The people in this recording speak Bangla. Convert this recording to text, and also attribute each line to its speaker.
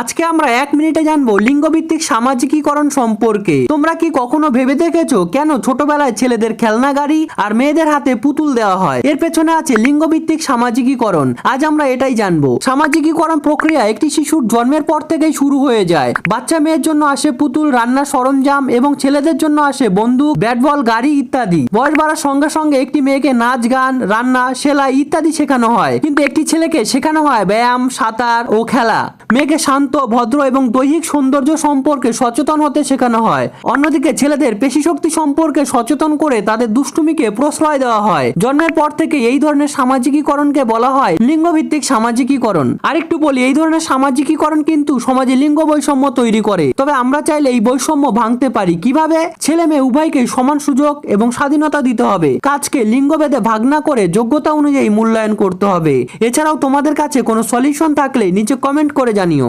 Speaker 1: আজকে আমরা এক মিনিটে জানব লিঙ্গভিত্তিক সামাজিকীকরণ সম্পর্কে। তোমরা কি কখনো ভেবে দেখেছ? কেন ছোটবেলায় ছেলেদের খেলনা গাড়ি আর মেয়েদের হাতে পুতুল দেওয়া হয়? এর পেছনে আছে লিঙ্গভিত্তিক সামাজিকীকরণ। আজ আমরা এটাই জানব। সামাজিকীকরণ প্রক্রিয়া একটি শিশুর জন্মের পর থেকেই শুরু হয়ে যায়। বাচ্চা মেয়ের জন্য আসে পুতুল, রান্নার সরঞ্জাম এবং ছেলেদের জন্য আসে বন্দুক ব্যাট বল গাড়ি ইত্যাদি। বয়স বাড়ার সঙ্গে সঙ্গে একটি মেয়েকে নাচ, গান, রান্না, সেলাই ইত্যাদি শেখানো হয়। কিন্তু একটি ছেলেকে শেখানো হয় ব্যায়াম, সাঁতার ও খেলা। মেয়েকে শান্ত ভদ্র এবং দৈহিক সৌন্দর্য সম্পর্কে সচেতন হতে শেখানো হয়। অন্যদিকে ছেলেদের পেশি শক্তি সম্পর্কে সচেতন করে তাদের দুষ্টুমিকে প্রশ্রয় দেওয়া হয়। জন্মের পর থেকে এই ধরনের সামাজিকীকরণকে বলা হয় লিঙ্গভিত্তিক সামাজিকীকরণ। আরেকটু বলি, এই ধরনের সামাজিকীকরণ কিন্তু সমাজে লিঙ্গ বৈষম্য তৈরি করে। তবে আমরা চাইলে এই বৈষম্য ভাঙতে পারি। কীভাবে? ছেলে মেয়ে উভয়কে সমান সুযোগ এবং স্বাধীনতা দিতে হবে। কাজকে লিঙ্গভেদে ভাগ না করে যোগ্যতা অনুযায়ী মূল্যায়ন করতে হবে। এছাড়াও তোমাদের কাছে কোনো সলিউশন থাকলে নিচে কমেন্ট করে জানিও।